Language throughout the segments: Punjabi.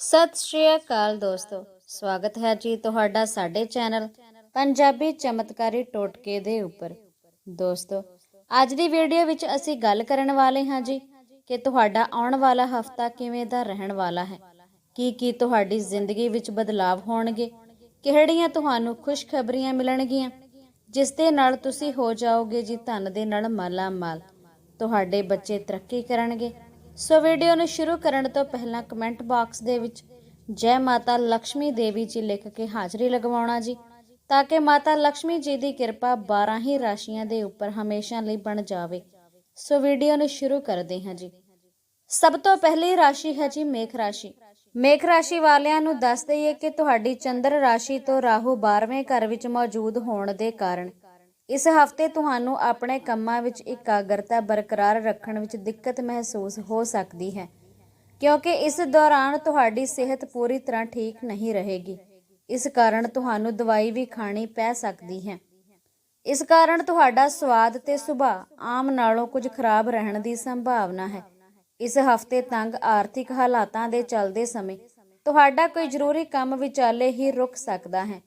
ਸਤਿ ਸ਼੍ਰੀ ਅਕਾਲ ਦੋਸਤੋ, ਸਵਾਗਤ ਹੈ ਜੀ ਤੁਹਾਡਾ ਸਾਡੇ ਚੈਨਲ ਪੰਜਾਬੀ ਚਮਤਕਾਰੀ ਟੋਟਕੇ ਦੇ ਉੱਪਰ। ਦੋਸਤੋ, ਅੱਜ ਦੀ ਵੀਡੀਓ ਵਿੱਚ ਅਸੀਂ ਗੱਲ ਕਰਨ ਵਾਲੇ ਹਾਂ ਜੀ ਕਿ ਤੁਹਾਡਾ ਆਉਣ ਵਾਲਾ ਹਫਤਾ ਕਿਵੇਂ ਦਾ ਰਹਿਣ ਵਾਲਾ ਹੈ। ਕੀ ਕੀ ਤੁਹਾਡੀ ਜ਼ਿੰਦਗੀ ਵਿੱਚ ਬਦਲਾਵ ਹੋਣਗੇ, ਕਿਹੜੀਆਂ ਤੁਹਾਨੂੰ ਖੁਸ਼ਖਬਰੀਆਂ ਮਿਲਣਗੀਆਂ, ਜਿਸ ਦੇ ਨਾਲ ਤੁਸੀਂ ਹੋ ਜਾਓਗੇ ਜੀ ਧਨ ਦੇ ਨਾਲ ਮਾਲਾ ਮਾਲ ਤੁਹਾਡੇ ਬੱਚੇ ਤਰੱਕੀ ਕਰਨਗੇ ਸੋ ਵੀਡੀਓ ਨੂੰ ਸ਼ੁਰੂ ਕਰਨ ਤੋਂ ਪਹਿਲਾਂ ਕਮੈਂਟ ਬਾਕਸ ਦੇ ਵਿੱਚ, ਜੈ ਮਾਤਾ ਲక్ష్ਮੀ ਦੇਵੀ ਜੀ ਲਿਖ ਕੇ ਹਾਜ਼ਰੀ ਲਗਵਾਉਣਾ ਜੀ, ਤਾਂ ਕਿ ਮਾਤਾ ਲక్ష్ਮੀ ਜੀ ਦੀ ਕਿਰਪਾ 12 ਹੀ ਰਾਸ਼ੀਆਂ ਦੇ ਉੱਪਰ ਹਮੇਸ਼ਾ ਲਈ ਬਣ ਜਾਵੇ। ਸੋ ਵੀਡੀਓ ਨੂੰ ਸ਼ੁਰੂ ਕਰਦੇ ਹਾਂ ਜੀ। ਸਭ ਤੋਂ ਪਹਿਲੀ ਰਾਸ਼ੀ ਹੈ ਜੀ ਮੇਖ ਰਾਸ਼ੀ। ਮੇਖ ਰਾਸ਼ੀ ਵਾਲਿਆਂ ਨੂੰ ਦੱਸ ਦਈਏ ਕਿ ਤੁਹਾਡੀ ਚੰਦਰ ਰਾਸ਼ੀ ਤੋਂ ਰਾਹੂ 12ਵੇਂ ਘਰ ਵਿੱਚ ਮੌਜੂਦ ਹੋਣ ਦੇ ਕਾਰਨ ਇਸ ਹਫ਼ਤੇ ਤੁਹਾਨੂੰ ਆਪਣੇ ਕੰਮਾਂ ਵਿੱਚ ਇਕਾਗਰਤਾ ਬਰਕਰਾਰ ਰੱਖਣ ਵਿੱਚ ਦਿੱਕਤ ਮਹਿਸੂਸ ਹੋ ਸਕਦੀ ਹੈ, ਕਿਉਂਕਿ ਇਸ ਦੌਰਾਨ ਤੁਹਾਡੀ ਸਿਹਤ ਪੂਰੀ ਤਰ੍ਹਾਂ ਠੀਕ ਨਹੀਂ ਰਹੇਗੀ। ਇਸ ਕਾਰਨ ਤੁਹਾਨੂੰ ਦਵਾਈ ਵੀ ਖਾਣੀ ਪੈ ਸਕਦੀ ਹੈ। ਇਸ ਕਾਰਨ ਤੁਹਾਡਾ ਸਵਾਦ ਤੇ ਸੁਭਾਅ ਆਮ ਨਾਲੋਂ ਕੁਝ ਖਰਾਬ ਰਹਿਣ ਦੀ ਸੰਭਾਵਨਾ ਹੈ। ਇਸ ਹਫ਼ਤੇ ਤੰਗ ਆਰਥਿਕ ਹਾਲਾਤਾਂ ਦੇ ਚੱਲਦੇ ਸਮੇਂ ਤੁਹਾਡਾ ਕੋਈ ਜ਼ਰੂਰੀ ਕੰਮ ਵਿਚਾਲੇ ਹੀ ਰੁਕ ਸਕਦਾ ਹੈ।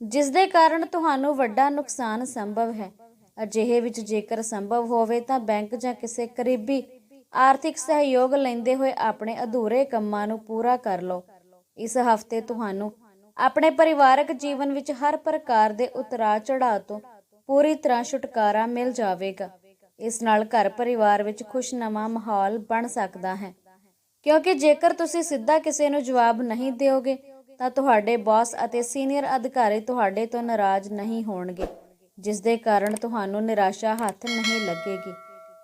ਜਿਸ ਦੇ ਕਾਰਨ ਤੁਹਾਨੂੰ ਵੱਡਾ ਨੁਕਸਾਨ ਸੰਭਵ ਹੈ। ਅਜਿਹੇ ਵਿੱਚ ਜੇਕਰ ਸੰਭਵ ਹੋਵੇ ਤਾਂ ਬੈਂਕ ਜਾਂ ਕਿਸੇ ਕਰੀਬੀ ਆਰਥਿਕ ਸਹਿਯੋਗ ਲੈਂਦੇ ਹੋਏ ਆਪਣੇ ਅਧੂਰੇ ਕੰਮਾਂ ਨੂੰ ਪੂਰਾ ਕਰ ਲਓ। ਇਸ ਹਫ਼ਤੇ ਤੁਹਾਨੂੰ ਆਪਣੇ ਪਰਿਵਾਰਕ ਜੀਵਨ ਵਿੱਚ ਹਰ ਪ੍ਰਕਾਰ ਦੇ ਉਤਰਾਅ ਚੜਾਅ ਤੋਂ ਪੂਰੀ ਤਰ੍ਹਾਂ ਛੁਟਕਾਰਾ ਮਿਲ ਜਾਵੇਗਾ। ਇਸ ਨਾਲ ਘਰ ਪਰਿਵਾਰ ਵਿੱਚ ਖੁਸ਼ਨਮਾ ਮਾਹੌਲ ਬਣ ਸਕਦਾ ਹੈ। ਕਿਉਂਕਿ ਜੇਕਰ ਤੁਸੀਂ ਸਿੱਧਾ ਕਿਸੇ ਨੂੰ ਜਵਾਬ ਨਹੀਂ ਦਿਓਗੇ ਤਾਂ ਤੁਹਾਡੇ ਬੌਸ ਅਤੇ ਸੀਨੀਅਰ ਅਧਿਕਾਰੀ ਤੁਹਾਡੇ ਤੋਂ ਨਾਰਾਜ਼ ਨਹੀਂ ਹੋਣਗੇ ਜਿਸ ਦੇ ਕਾਰਨ ਤੁਹਾਨੂੰ ਨਿਰਾਸ਼ਾ ਹੱਥ ਨਹੀਂ ਲੱਗੇਗੀ।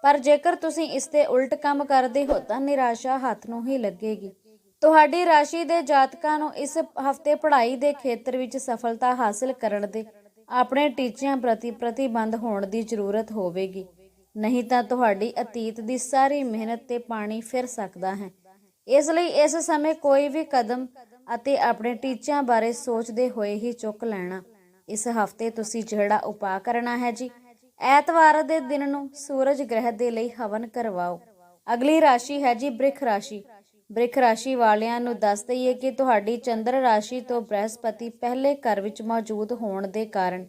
ਪਰ ਜੇਕਰ ਤੁਸੀਂ ਇਸ ਦੇ ਉਲਟ ਕੰਮ ਕਰਦੇ ਹੋ, ਤਾਂ ਨਿਰਾਸ਼ਾ ਹੱਥ ਨੂੰ ਹੀ ਲੱਗੇਗੀ। ਤੁਹਾਡੀ ਰਾਸ਼ੀ ਦੇ ਜਾਤਕਾਂ ਨੂੰ ਇਸ ਹਫ਼ਤੇ ਪੜ੍ਹਾਈ ਦੇ ਖੇਤਰ ਵਿੱਚ ਸਫਲਤਾ ਹਾਸਲ ਕਰਨ ਦੇ ਆਪਣੇ ਟੀਚਿਆਂ ਪ੍ਰਤੀ ਪ੍ਰਤੀਬੰਧ ਹੋਣ ਦੀ ਜ਼ਰੂਰਤ ਹੋਵੇਗੀ। ਨਹੀਂ ਤਾਂ ਤੁਹਾਡੀ ਅਤੀਤ ਦੀ ਸਾਰੀ ਮਿਹਨਤ ਤੇ ਪਾਣੀ ਫਿਰ ਸਕਦਾ ਹੈ। ਇਸ ਲਈ ਇਸ ਸਮੇਂ ਕੋਈ ਵੀ ਕਦਮ ਅਤੇ ਆਪਣੇ ਟੀਚਿਆਂ ਬਾਰੇ ਸੋਚਦੇ ਹੋਏ ਹੀ ਚੁੱਕ ਲੈਣਾ। ਇਸ ਹਫ਼ਤੇ ਤੁਸੀਂ ਜਿਹੜਾ ਉਪਾਅ ਕਰਨਾ ਹੈ ਜੀ, ਐਤਵਾਰ ਦੇ ਦਿਨ ਨੂੰ ਸੂਰਜ ਗ੍ਰਹਿ ਦੇ ਲਈ ਹਵਨ ਕਰਵਾਓ। ਅਗਲੀ ਰਾਸ਼ੀ ਹੈ ਜੀ ਬ੍ਰਿਖ ਰਾਸ਼ੀ। ਬ੍ਰਿਖ ਰਾਸ਼ੀ ਵਾਲਿਆਂ ਨੂੰ ਦੱਸ ਦਈਏ ਕਿ ਤੁਹਾਡੀ ਚੰਦਰ ਰਾਸ਼ੀ ਤੋਂ ਬ੍ਰਹਸਪਤੀ ਪਹਿਲੇ ਘਰ ਵਿੱਚ ਮੌਜੂਦ ਹੋਣ ਦੇ ਕਾਰਨ।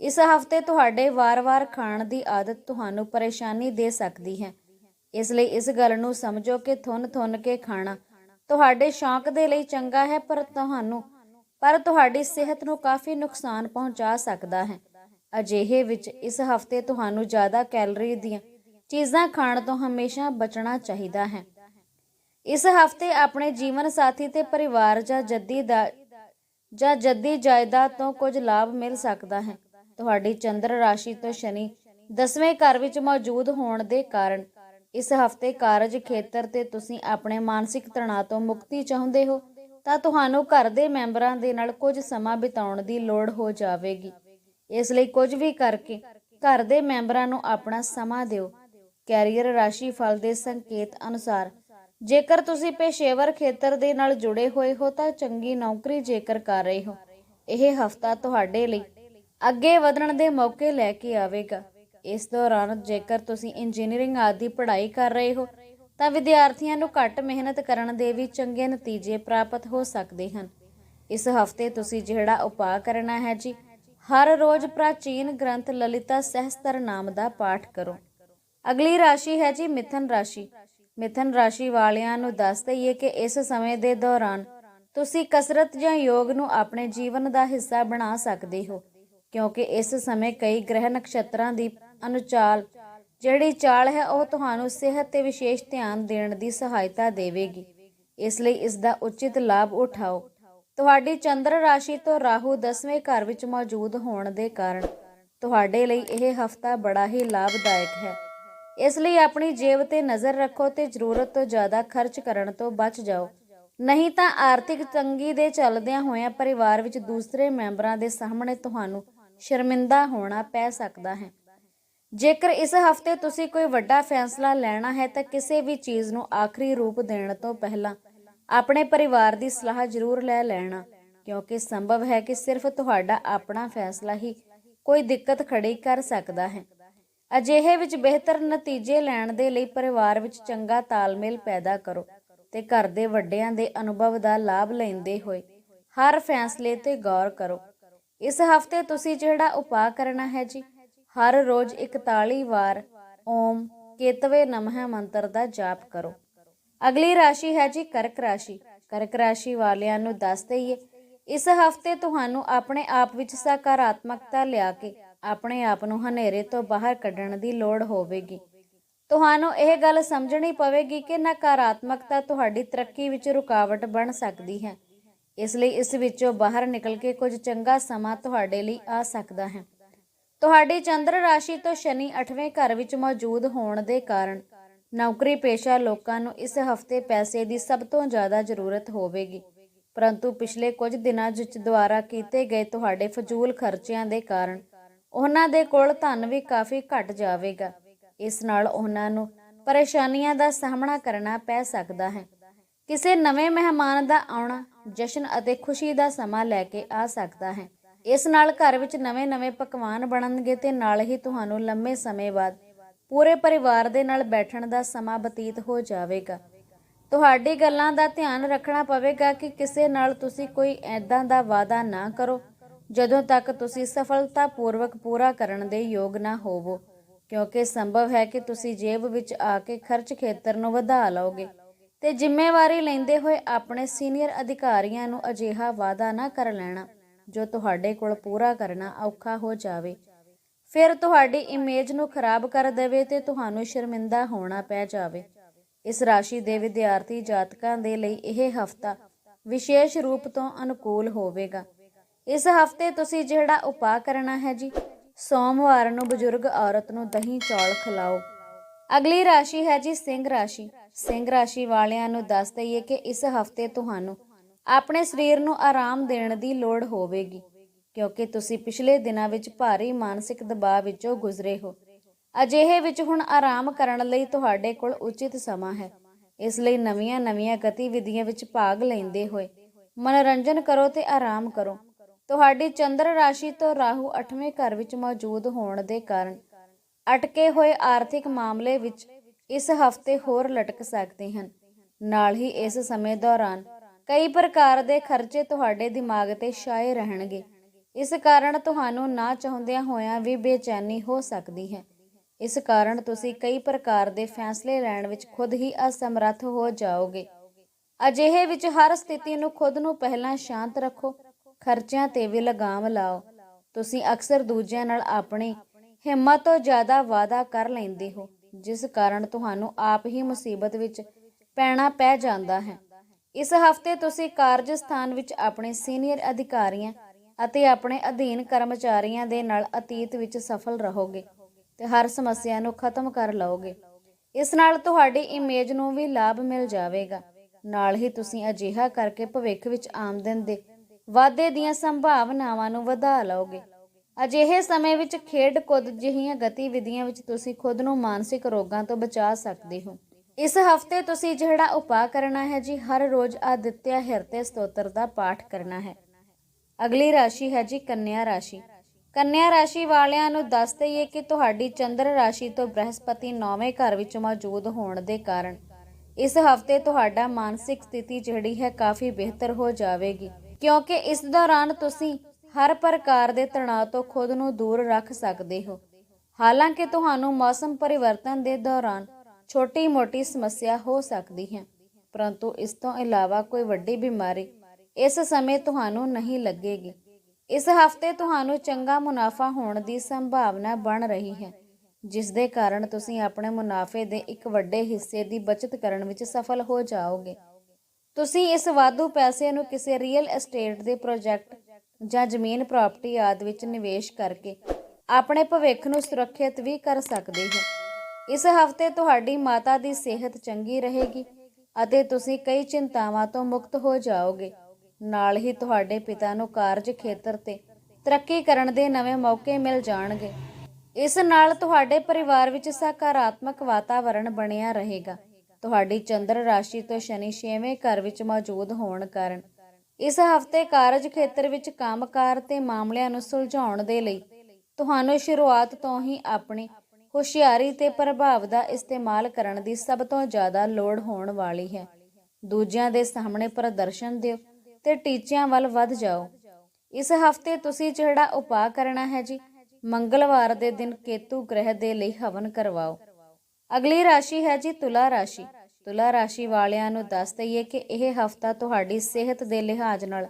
ਇਸ ਹਫ਼ਤੇ ਤੁਹਾਡੇ ਵਾਰ-ਵਾਰ ਖਾਣ ਦੀ ਆਦਤ ਤੁਹਾਨੂੰ ਪਰੇਸ਼ਾਨੀ ਦੇ ਸਕਦੀ ਹੈ। ਇਸ ਲਈ ਇਸ ਗੱਲ ਨੂੰ ਸਮਝੋ ਕਿ ਥੁੰਨ-ਥੁੰਨ ਕੇ ਖਾਣਾ ਤੁਹਾਡੇ ਸ਼ੌਂਕ ਦੇ ਲਈ ਚੰਗਾ ਹੈ, ਪਰ ਤੁਹਾਨੂੰ, ਪਰ ਤੁਹਾਡੀ ਸਿਹਤ ਨੂੰ ਕਾਫੀ ਨੁਕਸਾਨ ਪਹੁੰਚਾ ਸਕਦਾ ਹੈ। ਅਜਿਹੇ ਵਿੱਚ ਇਸ ਹਫ਼ਤੇ ਤੁਹਾਨੂੰ ਜ਼ਿਆਦਾ ਕੈਲਰੀ ਦੀਆਂ ਚੀਜ਼ਾਂ ਖਾਣ ਤੋਂ ਹਮੇਸ਼ਾ ਬਚਣਾ ਚਾਹੀਦਾ ਹੈ। ਇਸ ਹਫ਼ਤੇ ਆਪਣੇ ਜੀਵਨ ਸਾਥੀ ਤੇ ਪਰਿਵਾਰ ਜਾਂ ਜੱਦੀ ਦਾ, ਜਾਂ ਜੱਦੀ ਜਾਇਦਾਦ ਤੋਂ ਕੁਝ ਲਾਭ ਮਿਲ ਸਕਦਾ ਹੈ। ਤੁਹਾਡੀ ਚੰਦਰ ਰਾਸ਼ੀ ਤੋਂ ਸ਼ਨੀ 10ਵੇਂ ਘਰ ਵਿੱਚ ਮੌਜੂਦ ਹੋਣ ਦੇ ਕਾਰਨ ਇਸ ਹਫ਼ਤੇ ਕਾਰਜ ਖੇਤਰ ਤੇ ਤੁਸੀਂ ਆਪਣੇ ਮਾਨਸਿਕ ਤਣਾਅ ਤੋਂ ਮੁਕਤੀ ਚਾਹੁੰਦੇ ਹੋ, ਤਾਂ ਤੁਹਾਨੂੰ ਘਰ ਦੇ ਮੈਂਬਰਾਂ ਦੇ ਨਾਲ ਕੁਝ ਸਮਾਂ ਬਿਤਾਉਣ ਦੀ ਲੋੜ ਹੋ ਜਾਵੇਗੀ। ਇਸ ਲਈ ਕੁਝ ਵੀ ਕਰਕੇ ਘਰ ਦੇ ਮੈਂਬਰਾਂ ਨੂੰ ਆਪਣਾ ਸਮਾਂ ਦਿਓ। ਕੈਰੀਅਰ ਰਾਸ਼ੀ ਫਲ ਦੇ ਸੰਕੇਤ ਅਨੁਸਾਰ, ਜੇਕਰ ਤੁਸੀਂ ਪੇਸ਼ੇਵਰ ਖੇਤਰ ਦੇ ਨਾਲ ਜੁੜੇ ਹੋਏ ਹੋ, ਤਾਂ ਚੰਗੀ ਨੌਕਰੀ ਜੇਕਰ ਕਰ ਰਹੇ ਹੋ, ਇਹ ਹਫਤਾ ਤੁਹਾਡੇ ਲਈ ਅੱਗੇ ਵਧਣ ਦੇ ਮੌਕੇ ਲੈ ਕੇ ਆਵੇਗਾ। ਇਸ ਦੌਰਾਨ ਜੇਕਰ ਤੁਸੀਂ ਇੰਜੀਨੀਅਰਿੰਗ ਆਦਿ ਪੜ੍ਹਾਈ ਕਰ ਰਹੇ ਹੋ, ਤਾਂ ਵਿਦਿਆਰਥੀਆਂ ਨੂੰ ਘੱਟ ਮਿਹਨਤ ਕਰਨ ਦੇ ਵੀ ਚੰਗੇ ਨਤੀਜੇ ਪ੍ਰਾਪਤ ਹੋ ਸਕਦੇ ਹਨ। ਇਸ ਹਫ਼ਤੇ ਤੁਸੀਂ ਜਿਹੜਾ ਉਪਾਅ ਕਰਨਾ ਹੈ ਜੀ, ਹਰ ਰੋਜ਼ ਪ੍ਰਾਚੀਨ ਗ੍ਰੰਥ ਲਲਿਤਾ ਸਹਸਤਰ ਨਾਮ ਦਾ ਪਾਠ ਕਰੋ। ਅਗਲੀ ਰਾਸ਼ੀ ਹੈ ਜੀ ਮਿਥਨ ਰਾਸ਼ੀ। ਮਿਥਨ ਰਾਸ਼ੀ ਵਾਲਿਆਂ ਨੂੰ ਦੱਸ ਦਈਏ ਕਿ ਇਸ ਸਮੇਂ ਦੇ ਦੌਰਾਨ ਤੁਸੀਂ ਕਸਰਤ ਜਾਂ ਯੋਗ ਨੂੰ ਆਪਣੇ ਜੀਵਨ ਦਾ ਹਿੱਸਾ ਬਣਾ ਸਕਦੇ ਹੋ, ਕਿਉਂਕਿ ਇਸ ਸਮੇਂ ਕਈ ਗ੍ਰਹਿ ਨਕਸ਼ਤਰਾਂ ਦੀ ਅਨੁਚਾਲ। ਜਿਹੜੀ ਚਾਲ ਹੈ ਉਹ ਤੁਹਾਨੂੰ ਸਿਹਤ ਤੇ ਵਿਸ਼ੇਸ਼ ਧਿਆਨ ਦੇਣ ਦੀ ਸਹਾਇਤਾ ਦੇਵੇਗੀ। ਇਸ ਲਈ ਇਸ ਦਾ ਉਚਿਤ ਲਾਭ ਉਠਾਓ। ਤੁਹਾਡੀ ਚੰਦਰ ਰਾਸ਼ੀ ਤੋਂ ਰਾਹੂ 10ਵੇਂ ਘਰ ਵਿੱਚ ਮੌਜੂਦ ਹੋਣ ਦੇ ਕਾਰਨ ਤੁਹਾਡੇ ਲਈ ਇਹ ਹਫਤਾ ਬੜਾ ਹੀ ਲਾਭਦਾਇਕ ਹੈ। ਇਸ ਲਈ ਆਪਣੀ ਜੇਬ ਤੇ ਨਜ਼ਰ ਰੱਖੋ ਤੇ ਜ਼ਰੂਰਤ ਤੋਂ ਜ਼ਿਆਦਾ ਖਰਚ ਕਰਨ ਤੋਂ ਬਚ ਜਾਓ। ਨਹੀਂ ਤਾਂ ਆਰਥਿਕ ਤੰਗੀ ਦੇ ਚੱਲਦਿਆਂ ਹੋਇਆਂ ਪਰਿਵਾਰ ਵਿੱਚ ਦੂਸਰੇ ਮੈਂਬਰਾਂ ਦੇ ਸਾਹਮਣੇ ਤੁਹਾਨੂੰ ਸ਼ਰਮਿੰਦਾ ਹੋਣਾ ਪੈ ਸਕਦਾ ਹੈ। ਜੇਕਰ ਇਸ ਹਫ਼ਤੇ ਤੁਸੀਂ ਕੋਈ ਵੱਡਾ ਫੈਸਲਾ ਲੈਣਾ ਹੈ, ਤਾਂ ਕਿਸੇ ਵੀ ਚੀਜ਼ ਨੂੰ ਆਖਰੀ ਰੂਪ ਦੇਣ ਤੋਂ ਪਹਿਲਾਂ ਆਪਣੇ ਪਰਿਵਾਰ ਦੀ ਸਲਾਹ ਜ਼ਰੂਰ ਲੈ ਲੈਣਾ, ਕਿਉਂਕਿ ਸੰਭਵ ਹੈ ਕਿ ਸਿਰਫ ਤੁਹਾਡਾ ਆਪਣਾ ਫੈਸਲਾ ਹੀ ਕੋਈ ਦਿੱਕਤ ਖੜੀ ਕਰ ਸਕਦਾ ਹੈ। ਅਜਿਹੇ ਵਿੱਚ ਬਿਹਤਰ ਨਤੀਜੇ ਲੈਣ ਦੇ ਲਈ ਪਰਿਵਾਰ ਵਿੱਚ ਚੰਗਾ ਤਾਲਮੇਲ ਪੈਦਾ ਕਰੋ ਤੇ ਘਰ ਦੇ ਵੱਡਿਆਂ ਦੇ ਅਨੁਭਵ ਦਾ ਲਾਭ ਲੈਂਦੇ ਹੋਏ ਹਰ ਫੈਸਲੇ ਤੇ ਗੌਰ ਕਰੋ। ਇਸ ਹਫ਼ਤੇ ਤੁਸੀਂ ਜਿਹੜਾ ਉਪਾਅ ਕਰਨਾ ਹੈ ਜੀ ਹਰ ਰੋਜ਼ 41 ਵਾਰ ਓਮ ਕੇਤਵੇ ਨਮः ਮੰਤਰ ਦਾ ਜਾਪ ਕਰੋ। ਅਗਲੀ ਰਾਸ਼ੀ ਹੈ ਜੀ ਕਰਕ ਰਾਸ਼ੀ। ਕਰਕ ਰਾਸ਼ੀ ਵਾਲਿਆਂ ਨੂੰ ਦੱਸ ਦਈਏ, ਇਸ ਹਫ਼ਤੇ ਤੁਹਾਨੂੰ ਆਪਣੇ ਆਪ ਵਿੱਚ ਸਕਾਰਾਤਮਕਤਾ ਲਿਆ ਕੇ ਆਪਣੇ ਆਪ ਨੂੰ ਹਨੇਰੇ ਤੋਂ ਬਾਹਰ ਕੱਢਣ ਦੀ ਲੋੜ ਹੋਵੇਗੀ। ਤੁਹਾਨੂੰ ਇਹ ਗੱਲ ਸਮਝਣੀ ਪਵੇਗੀ ਕਿ ਨਕਾਰਾਤਮਕਤਾ ਤੁਹਾਡੀ ਤਰੱਕੀ ਵਿੱਚ ਰੁਕਾਵਟ ਬਣ ਸਕਦੀ ਹੈ। ਇਸ ਲਈ ਇਸ ਵਿੱਚੋਂ ਬਾਹਰ ਨਿਕਲ ਕੇ ਕੁਝ ਚੰਗਾ ਸਮਾਂ ਤੁਹਾਡੇ ਲਈ ਆ ਸਕਦਾ ਹੈ। ਤੁਹਾਡੀ ਚੰਦਰ ਰਾਸ਼ੀ ਤੋਂ ਸ਼ਨੀ 8ਵੇਂ ਘਰ ਵਿੱਚ ਮੌਜੂਦ ਹੋਣ ਦੇ ਕਾਰਨ ਨੌਕਰੀ ਪੇਸ਼ਾ ਲੋਕਾਂ ਨੂੰ ਇਸ ਹਫ਼ਤੇ ਪੈਸੇ ਦੀ ਸਭ ਤੋਂ ਜ਼ਿਆਦਾ ਜ਼ਰੂਰਤ ਹੋਵੇਗੀ। ਪਰੰਤੂ ਪਿਛਲੇ ਕੁਝ ਦਿਨਾਂ ਵਿੱਚ ਦੁਆਰਾ ਕੀਤੇ ਗਏ ਤੁਹਾਡੇ ਫਜ਼ੂਲ ਖਰਚਿਆਂ ਦੇ ਕਾਰਨ ਉਹਨਾਂ ਦੇ ਕੋਲ ਧਨ ਵੀ ਕਾਫੀ ਘਟ ਜਾਵੇਗਾ। ਇਸ ਨਾਲ ਉਹਨਾਂ ਨੂੰ ਪਰੇਸ਼ਾਨੀਆਂ ਦਾ ਸਾਹਮਣਾ ਕਰਨਾ ਪੈ ਸਕਦਾ ਹੈ। ਕਿਸੇ ਨਵੇਂ ਮਹਿਮਾਨ ਦਾ ਆਉਣਾ ਜਸ਼ਨ ਅਤੇ ਖੁਸ਼ੀ ਦਾ ਸਮਾਂ ਲੈ ਕੇ ਆ ਸਕਦਾ ਹੈ। ਇਸ ਨਾਲ ਘਰ ਵਿੱਚ ਨਵੇਂ-ਨਵੇਂ ਪਕਵਾਨ ਬਣਨਗੇ ਤੇ ਨਾਲ ਹੀ ਤੁਹਾਨੂੰ ਲੰਮੇ ਸਮੇਂ ਬਾਅਦ ਪੂਰੇ ਪਰਿਵਾਰ ਦੇ ਨਾਲ ਬੈਠਣ ਦਾ ਸਮਾਂ ਬਤੀਤ ਹੋ ਜਾਵੇਗਾ। ਤੁਹਾਡੀ ਗੱਲਾਂ ਦਾ ਧਿਆਨ ਰੱਖਣਾ ਪਵੇਗਾ ਕਿ ਕਿਸੇ ਨਾਲ ਤੁਸੀਂ ਕੋਈ ਐਦਾਂ ਦਾ ਵਾਅਦਾ ਨਾ ਕਰੋ, ਜਦੋਂ ਤੱਕ ਤੁਸੀਂ ਸਫਲਤਾਪੂਰਵਕ ਪੂਰਾ ਕਰਨ ਦੇ ਯੋਗ ਨਾ ਹੋਵੋ, ਕਿਉਂਕਿ ਸੰਭਵ ਹੈ ਕਿ ਤੁਸੀਂ ਜੇਬ ਵਿੱਚ ਆ ਕੇ ਖਰਚ ਖੇਤਰ ਨੂੰ ਵਧਾ ਲਓਗੇ ਤੇ ਜ਼ਿੰਮੇਵਾਰੀ ਲੈਂਦੇ ਹੋਏ ਆਪਣੇ ਸੀਨੀਅਰ ਅਧਿਕਾਰੀਆਂ ਨੂੰ ਅਜਿਹਾ ਵਾਅਦਾ ਨਾ ਕਰ ਲੈਣਾ। ਜੋ ਤੁਹਾਡੇ ਕੋਲ ਪੂਰਾ ਕਰਨਾ ਔਖਾ ਹੋ ਜਾਵੇ। ਫਿਰ ਤੁਹਾਡੀ ਇਮੇਜ ਨੂੰ ਖਰਾਬ ਕਰ ਦੇਵੇ ਤੇ ਤੁਹਾਨੂੰ ਸ਼ਰਮਿੰਦਾ ਹੋਣਾ ਪੈ ਜਾਵੇ। ਇਸ ਰਾਸ਼ੀ ਦੇ ਵਿਦਿਆਰਥੀ ਜਾਤਕਾਂ ਦੇ ਲਈ ਇਹ ਹਫਤਾ ਵਿਸ਼ੇਸ਼ ਰੂਪ ਤੋਂ ਅਨੁਕੂਲ ਹੋਵੇਗਾ। ਇਸ ਹਫ਼ਤੇ ਤੁਸੀਂ ਜਿਹੜਾ ਉਪਾਅ ਕਰਨਾ ਹੈ ਜੀ, ਸੋਮਵਾਰ ਨੂੰ ਬਜ਼ੁਰਗ ਔਰਤ ਨੂੰ ਦਹੀਂ ਚੌਲ ਖਿਲਾਓ। ਅਗਲੀ ਰਾਸ਼ੀ ਹੈ ਜੀ ਸਿੰਘ ਰਾਸ਼ੀ। ਸਿੰਘ ਰਾਸ਼ੀ ਵਾਲਿਆਂ ਨੂੰ ਦੱਸ ਦਈਏ ਕਿ ਇਸ ਹਫ਼ਤੇ ਤੁਹਾਨੂੰ ਆਪਣੇ ਸਰੀਰ ਨੂੰ ਆਰਾਮ ਦੇਣ ਦੀ ਲੋੜ ਹੋਵੇਗੀ, ਕਿਉਂਕਿ ਤੁਸੀਂ ਪਿਛਲੇ ਦਿਨਾਂ ਵਿੱਚ ਭਾਰੀ ਮਾਨਸਿਕ ਦਬਾਅ ਵਿੱਚੋਂ ਗੁਜ਼ਰੇ ਹੋ। ਅਜਿਹੇ ਵਿੱਚ ਹੁਣ ਆਰਾਮ ਕਰਨ ਲਈ ਤੁਹਾਡੇ ਕੋਲ ਉਚਿਤ ਸਮਾਂ ਹੈ। ਇਸ ਲਈ ਨਵੀਆਂ-ਨਵੀਆਂ ਗਤੀਵਿਧੀਆਂ ਵਿੱਚ ਭਾਗ ਲੈਂਦੇ ਹੋਏ ਮਨੋਰੰਜਨ ਕਰੋ ਤੇ ਆਰਾਮ ਕਰੋ। ਤੁਹਾਡੀ ਚੰਦਰ ਰਾਸ਼ੀ ਤੋਂ ਰਾਹੂ 8ਵੇਂ ਘਰ ਵਿੱਚ ਮੌਜੂਦ ਹੋਣ ਦੇ ਕਾਰਨ ਅਟਕੇ ਹੋਏ ਆਰਥਿਕ ਮਾਮਲੇ ਵਿੱਚ ਇਸ ਹਫ਼ਤੇ ਹੋਰ ਲਟਕ ਸਕਦੇ ਹਨ। ਨਾਲ ਹੀ ਇਸ ਸਮੇਂ ਦੌਰਾਨ ਕਈ ਪ੍ਰਕਾਰ ਦੇ ਖਰਚੇ ਤੁਹਾਡੇ ਦਿਮਾਗ ਤੇ ਛਾਏ ਰਹਿਣਗੇ। ਇਸ ਕਾਰਨ ਤੁਹਾਨੂੰ ਨਾ ਚਾਹੁੰਦਿਆਂ ਹੋਇਆਂ ਵੀ ਬੇਚੈਨੀ ਹੋ ਸਕਦੀ ਹੈ। ਇਸ ਕਾਰਨ ਤੁਸੀਂ ਕਈ ਪ੍ਰਕਾਰ ਦੇ ਫੈਸਲੇ ਲੈਣ ਵਿੱਚ ਖੁਦ ਹੀ ਅਸਮਰੱਥ ਹੋ ਜਾਓਗੇ। ਅਜਿਹੇ ਵਿੱਚ ਹਰ ਸਥਿਤੀ ਨੂੰ ਖੁਦ ਨੂੰ ਪਹਿਲਾਂ ਸ਼ਾਂਤ ਰੱਖੋ, ਖਰਚਿਆਂ ਤੇ ਵੀ ਲਗਾਮ ਲਾਓ। ਤੁਸੀਂ ਅਕਸਰ ਦੂਜਿਆਂ ਨਾਲ ਆਪਣੀ ਹਿੰਮਤ ਤੋਂ ਜ਼ਿਆਦਾ ਵਾਅਦਾ ਕਰ ਲੈਂਦੇ ਹੋ, ਜਿਸ ਕਾਰਨ ਤੁਹਾਨੂੰ ਆਪ ਹੀ ਮੁਸੀਬਤ ਵਿੱਚ ਪੈਣਾ ਪੈ ਜਾਂਦਾ ਹੈ। ਇਸ ਹਫ਼ਤੇ ਤੁਸੀਂ ਕਾਰਜ ਸਥਾਨ ਵਿੱਚ ਆਪਣੇ ਸੀਨੀਅਰ ਅਧਿਕਾਰੀਆਂ ਅਤੇ ਆਪਣੇ ਅਧੀਨ ਕਰਮਚਾਰੀਆਂ ਦੇ ਨਾਲ ਅਤੀਤ ਵਿੱਚ ਸਫਲ ਰਹੋਗੇ ਤੇ ਹਰ ਸਮੱਸਿਆ ਨੂੰ ਖਤਮ ਕਰ ਲਓਗੇ। ਇਸ ਨਾਲ ਤੁਹਾਡੀ ਇਮੇਜ ਨੂੰ ਵੀ ਲਾਭ ਮਿਲ ਜਾਵੇਗਾ। ਨਾਲ ਹੀ ਤੁਸੀਂ ਅਜਿਹਾ ਕਰਕੇ ਭਵਿੱਖ ਵਿੱਚ ਆਮਦਨ ਦੇ ਵਾਧੇ ਦੀਆਂ ਸੰਭਾਵਨਾਵਾਂ ਨੂੰ ਵਧਾ ਲਓਗੇ। ਅਜਿਹੇ ਸਮੇਂ ਵਿੱਚ ਖੇਡ ਕੁੱਦ ਜਿਹੀਆਂ ਗਤੀਵਿਧੀਆਂ ਵਿੱਚ ਤੁਸੀਂ ਖੁਦ ਨੂੰ ਮਾਨਸਿਕ ਰੋਗਾਂ ਤੋਂ ਬਚਾ ਸਕਦੇ ਹੋ। ਇਸ ਹਫ਼ਤੇ ਤੁਸੀਂ ਜਿਹੜਾ ਉਪਾਅ ਕਰਨਾ ਹੈ ਜੀ, ਹਰ ਰੋਜ਼ ਆਦਿਤਿਆ ਹਿਰਤੇ ਸਤੋਤਰ ਦਾ ਪਾਠ ਕਰਨਾ ਹੈ। ਅਗਲੀ ਰਾਸ਼ੀ ਹੈ ਜੀ ਕੰਨਿਆ ਰਾਸ਼ੀ। ਕੰਨਿਆ ਰਾਸ਼ੀ ਵਾਲਿਆਂ ਨੂੰ ਦੱਸ ਦਈਏ ਕਿ ਤੁਹਾਡੀ ਚੰਦਰ ਰਾਸ਼ੀ ਤੋਂ ਬ੍ਰਹਸਪਤੀ 9ਵੇਂ ਘਰ ਵਿੱਚ ਮੌਜੂਦ ਹੋਣ ਦੇ ਕਾਰਨ ਇਸ ਹਫ਼ਤੇ ਤੁਹਾਡਾ ਮਾਨਸਿਕ ਸਥਿਤੀ ਜਿਹੜੀ ਹੈ ਕਾਫੀ ਬਿਹਤਰ ਹੋ ਜਾਵੇਗੀ, ਕਿਉਂਕਿ ਇਸ ਦੌਰਾਨ ਤੁਸੀਂ ਹਰ ਪ੍ਰਕਾਰ ਦੇ ਤਣਾਅ ਤੋਂ ਖੁਦ ਨੂੰ ਦੂਰ ਰੱਖ ਸਕਦੇ ਹੋ। ਹਾਲਾਂਕਿ ਤੁਹਾਨੂੰ ਮੌਸਮ ਪਰਿਵਰਤਨ ਦੇ ਦੌਰਾਨ ਛੋਟੀ-ਮੋਟੀ ਸਮੱਸਿਆ ਹੋ ਸਕਦੀ ਹੈ। ਪਰੰਤੂ ਇਸ ਤੋਂ ਇਲਾਵਾ ਕੋਈ ਵੱਡੀ ਬਿਮਾਰੀ ਇਸ ਸਮੇਂ ਤੁਹਾਨੂੰ ਨਹੀਂ ਲੱਗੇਗੀ। ਇਸ ਹਫ਼ਤੇ ਤੁਹਾਨੂੰ ਚੰਗਾ ਮੁਨਾਫਾ ਹੋਣ ਦੀ ਸੰਭਾਵਨਾ ਬਣ ਰਹੀ ਹੈ, ਜਿਸ ਦੇ ਕਾਰਨ ਤੁਸੀਂ ਆਪਣੇ ਮੁਨਾਫੇ ਦੇ ਇੱਕ ਵੱਡੇ ਹਿੱਸੇ ਦੀ ਬਚਤ ਕਰਨ ਵਿੱਚ ਸਫਲ ਹੋ ਜਾਓਗੇ। ਤੁਸੀਂ ਇਸ ਵਾਧੂ ਪੈਸੇ ਨੂੰ ਕਿਸੇ ਰੀਅਲ ਐਸਟੇਟ ਦੇ ਪ੍ਰੋਜੈਕਟ ਜਾਂ ਜ਼ਮੀਨ ਪ੍ਰਾਪਰਟੀ ਆਦਿ ਵਿੱਚ ਨਿਵੇਸ਼ ਕਰਕੇ ਆਪਣੇ ਭਵਿੱਖ ਨੂੰ ਸੁਰੱਖਿਅਤ ਵੀ ਕਰ ਸਕਦੇ ਹੋ। ਇਸ ਹਫ਼ਤੇ ਤੁਹਾਡੀ ਮਾਤਾ ਦੀ ਸਿਹਤ ਚੰਗੀ ਰਹੇਗੀ ਅਤੇ ਤੁਸੀਂ ਕਈ ਚਿੰਤਾਵਾਂ ਤੋਂ ਮੁਕਤ ਹੋ ਜਾਓਗੇ। ਨਾਲ ਹੀ ਤੁਹਾਡੇ ਪਿਤਾ ਨੂੰ ਕਾਰਜ ਖੇਤਰ ਤੇ ਤਰੱਕੀ ਕਰਨ ਦੇ ਨਵੇਂ ਮੌਕੇ ਮਿਲ ਜਾਣਗੇ। ਇਸ ਨਾਲ ਤੁਹਾਡੇ ਪਰਿਵਾਰ ਵਿੱਚ ਸਕਾਰਾਤਮਕ ਵਾਤਾਵਰਣ ਬਣਿਆ ਰਹੇਗਾ। ਤੁਹਾਡੀ ਚੰਦਰ ਰਾਸ਼ੀ ਤੋਂ ਸ਼ਨੀ 6ਵੇਂ ਘਰ ਵਿੱਚ ਮੌਜੂਦ ਹੋਣ ਕਾਰਨ ਇਸ ਹਫ਼ਤੇ ਕਾਰਜ ਖੇਤਰ ਵਿੱਚ ਕੰਮਕਾਰ ਤੇ ਮਾਮਲਿਆਂ ਨੂੰ ਸੁਲਝਾਉਣ ਦੇ ਲਈ ਤੁਹਾਨੂੰ ਸ਼ੁਰੂਆਤ ਤੋਂ ਹੀ ਆਪਣੀ ਹੁਸ਼ਿਆਰੀ ਤੇ ਪ੍ਰਭਾਵ ਦਾ ਇਸਤੇਮਾਲ ਕਰਨ ਦੀ ਸਭ ਤੋਂ ਜ਼ਿਆਦਾ ਲੋੜ ਹੋਣ ਵਾਲੀ ਹੈ। ਦੂਜਿਆਂ ਦੇ ਸਾਹਮਣੇ ਪ੍ਰਦਰਸ਼ਨ ਦਿਓ ਤੇ ਟੀਚਿਆਂ ਵੱਲ ਵੱਧ ਜਾਓ। ਇਸ ਹਫ਼ਤੇ ਤੁਸੀਂ ਜਿਹੜਾ ਉਪਾਅ ਕਰਨਾ ਹੈ ਜੀ, ਮੰਗਲਵਾਰ ਦੇ ਦਿਨ ਕੇਤੂ ਗ੍ਰਹਿ ਦੇ ਲਈ ਹਵਨ ਕਰਵਾਓ। ਅਗਲੀ ਰਾਸ਼ੀ ਹੈ ਜੀ ਤੁਲਾ ਰਾਸ਼ੀ। ਤੁਲਾ ਰਾਸ਼ੀ ਵਾਲਿਆਂ ਨੂੰ ਦੱਸ ਦਈਏ ਕਿ ਇਹ ਹਫਤਾ ਤੁਹਾਡੀ ਸਿਹਤ ਦੇ ਲਿਹਾਜ਼ ਨਾਲ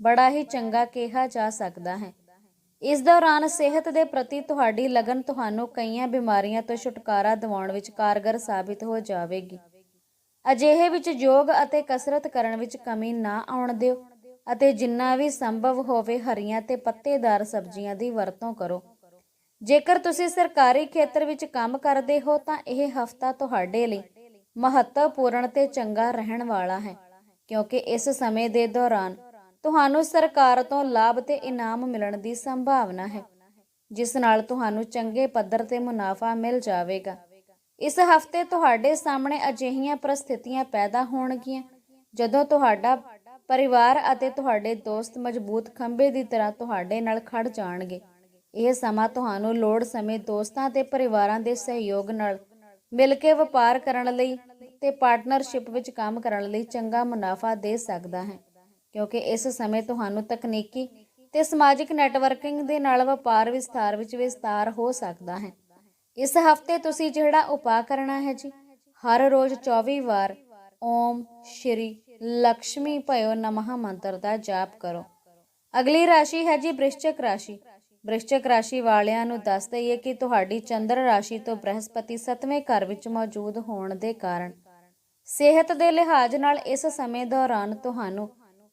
ਬੜਾ ਹੀ ਚੰਗਾ ਕਿਹਾ ਜਾ ਸਕਦਾ ਹੈ। ਇਸ ਦੌਰਾਨ ਸਿਹਤ ਦੇ ਪ੍ਰਤੀ ਤੁਹਾਡੀ ਲਗਨ ਤੁਹਾਨੂੰ ਕਈਆਂ ਬਿਮਾਰੀਆਂ ਤੋਂ ਛੁਟਕਾਰਾ ਦਿਵਾਉਣ ਵਿੱਚ ਕਾਰਗਰ ਸਾਬਿਤ ਹੋ ਜਾਵੇਗੀ। ਅਜਿਹੇ ਵਿੱਚ ਯੋਗ ਅਤੇ ਕਸਰਤ ਕਰਨ ਵਿੱਚ ਕਮੀ ਨਾ ਆਉਣ ਦਿਓ ਅਤੇ ਜਿੰਨਾ ਵੀ ਸੰਭਵ ਹੋਵੇ ਹਰੀਆਂ ਤੇ ਪੱਤੇਦਾਰ ਸਬਜ਼ੀਆਂ ਦੀ ਵਰਤੋਂ ਕਰੋ। ਜੇਕਰ ਤੁਸੀਂ ਸਰਕਾਰੀ ਖੇਤਰ ਵਿੱਚ ਕੰਮ ਕਰਦੇ ਹੋ ਤਾਂ ਇਹ ਹਫਤਾ ਤੁਹਾਡੇ ਲਈ ਮਹੱਤਵਪੂਰਨ ਤੇ ਚੰਗਾ ਰਹਿਣ ਵਾਲਾ ਹੈ, ਕਿਉਂਕਿ ਇਸ ਸਮੇਂ ਦੇ ਦੌਰਾਨ ਤੁਹਾਨੂੰ ਸਰਕਾਰ ਤੋਂ ਲਾਭ ਤੇ ਇਨਾਮ ਮਿਲਣ ਦੀ ਸੰਭਾਵਨਾ ਹੈ, ਜਿਸ ਨਾਲ ਤੁਹਾਨੂੰ ਚੰਗੇ ਪੱਧਰ ਤੇ ਮੁਨਾਫਾ ਮਿਲ ਜਾਵੇਗਾ। ਇਸ ਹਫ਼ਤੇ ਤੁਹਾਡੇ ਸਾਹਮਣੇ ਅਜਿਹੀਆਂ ਪ੍ਰਸਥਿਤੀਆਂ ਪੈਦਾ ਹੋਣਗੀਆਂ, ਜਦੋਂ ਤੁਹਾਡਾ ਪਰਿਵਾਰ ਅਤੇ ਤੁਹਾਡੇ ਦੋਸਤ ਮਜ਼ਬੂਤ ਖੰਭੇ ਦੀ ਤਰ੍ਹਾਂ ਤੁਹਾਡੇ ਨਾਲ ਖੜ ਜਾਣਗੇ। ਇਹ ਸਮਾਂ ਤੁਹਾਨੂੰ ਲੋੜ ਸਮੇਂ ਦੋਸਤਾਂ ਤੇ ਪਰਿਵਾਰਾਂ ਦੇ ਸਹਿਯੋਗ ਨਾਲ ਮਿਲ ਕੇ ਵਪਾਰ ਕਰਨ ਲਈ ਤੇ ਪਾਰਟਨਰਸ਼ਿਪ ਵਿੱਚ ਕੰਮ ਕਰਨ ਲਈ ਚੰਗਾ ਮੁਨਾਫਾ ਦੇ ਸਕਦਾ ਹੈ। ਕਿਉਂਕਿ ਇਸ ਸਮੇਂ ਤੁਹਾਨੂੰ ਤਕਨੀਕੀ ਤੇ ਸਮਾਜਿਕ ਨੈਟਵਰਕਿੰਗ ਦੇ ਨਾਲ ਵਪਾਰ ਵਿਸਥਾਰ ਵਿੱਚ ਵਿਸਤਾਰ ਹੋ ਸਕਦਾ ਹੈ। ਇਸ ਹਫ਼ਤੇ ਤੁਸੀਂ ਜਿਹੜਾ ਉਪਾਅ ਕਰਨਾ ਹੈ ਜੀ, ਹਰ ਰੋਜ਼ 24 ਵਾਰ ਓਮ ਸ਼੍ਰੀ ਲక్ష్ਮੀ ਭਇਓ ਨਮः ਮੰਤਰ ਦਾ ਜਾਪ ਕਰੋ। ਅਗਲੀ ਰਾਸ਼ੀ ਹੈ ਜੀ ਬ੍ਰਿਸ਼ਚਕ ਰਾਸ਼ੀ। ਬ੍ਰਿਸ਼ਚਕ ਰਾਸ਼ੀ ਵਾਲਿਆਂ ਨੂੰ ਦੱਸ ਦਈਏ ਕਿ ਤੁਹਾਡੀ ਚੰਦਰ ਰਾਸ਼ੀ ਤੋਂ ਬ੍ਰਹਸਪਤੀ 7ਵੇਂ ਘਰ ਵਿੱਚ ਮੌਜੂਦ ਹੋਣ ਦੇ ਕਾਰਨ ਸਿਹਤ ਦੇ ਲਿਹਾਜ਼ ਨਾਲ ਇਸ ਸਮੇਂ ਦੌਰਾਨ ਤੁਹਾਨੂੰ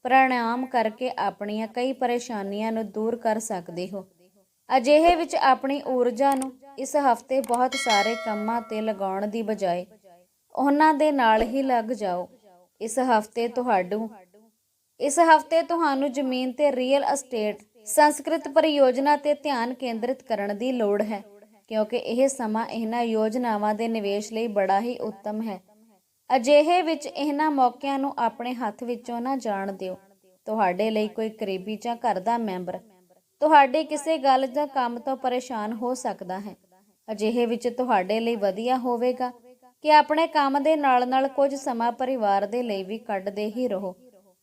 ਪ੍ਰਾਣਾਯਾਮ ਕਰਕੇ ਆਪਣੀਆਂ ਕਈ ਪਰੇਸ਼ਾਨੀਆਂ ਨੂੰ ਦੂਰ ਕਰ ਸਕਦੇ ਹੋ। ਅਜਿਹੇ ਵਿੱਚ ਆਪਣੀ ਊਰਜਾ ਨੂੰ ਇਸ ਹਫ਼ਤੇ ਬਹੁਤ ਸਾਰੇ ਕੰਮਾਂ ਤੇ ਲਗਾਉਣ ਦੀ ਬਜਾਏ ਉਹਨਾਂ ਦੇ ਨਾਲ ਹੀ ਲੱਗ ਜਾਓ। ਇਸ ਹਫ਼ਤੇ ਤੁਹਾਨੂੰ ਇਸ ਹਫ਼ਤੇ ਤੁਹਾਨੂੰ ਜ਼ਮੀਨ ਤੇ ਰੀਅਲ ਅਸਟੇਟ ਸੰਸਕ੍ਰਿਤ ਪਰਿਯੋਜਨਾ ਤੇ ਧਿਆਨ ਕੇਂਦਰਿਤ ਕਰਨ ਦੀ ਲੋੜ ਹੈ, ਕਿਉਂਕਿ ਇਹ ਸਮਾਂ ਇਹਨਾਂ ਯੋਜਨਾਵਾਂ ਦੇ ਨਿਵੇਸ਼ ਲਈ ਬੜਾ ਹੀ ਉੱਤਮ ਹੈ। ਅਜਿਹੇ ਵਿੱਚ ਇਹਨਾਂ ਮੌਕਿਆਂ ਨੂੰ ਆਪਣੇ ਹੱਥ ਵਿੱਚੋਂ ਨਾ ਜਾਣ ਦਿਓ। ਤੁਹਾਡੇ ਲਈ ਕੋਈ ਕਰੀਬੀ ਜਾਂ ਘਰ ਦਾ ਮੈਂਬਰ, ਤੁਹਾਡੀ ਕਿਸੇ ਗੱਲ ਜਾਂ ਕੰਮ ਤੋਂ ਪਰੇਸ਼ਾਨ ਹੋ ਸਕਦਾ ਹੈ। ਅਜਿਹੇ ਵਿੱਚ ਤੁਹਾਡੇ ਲਈ ਵਧੀਆ ਹੋਵੇਗਾ ਕਿ ਆਪਣੇ ਕੰਮ ਦੇ ਨਾਲ-ਨਾਲ ਕੁਝ ਸਮਾਂ ਪਰਿਵਾਰ ਦੇ ਲਈ ਵੀ ਕੱਢਦੇ ਹੀ ਰਹੋ।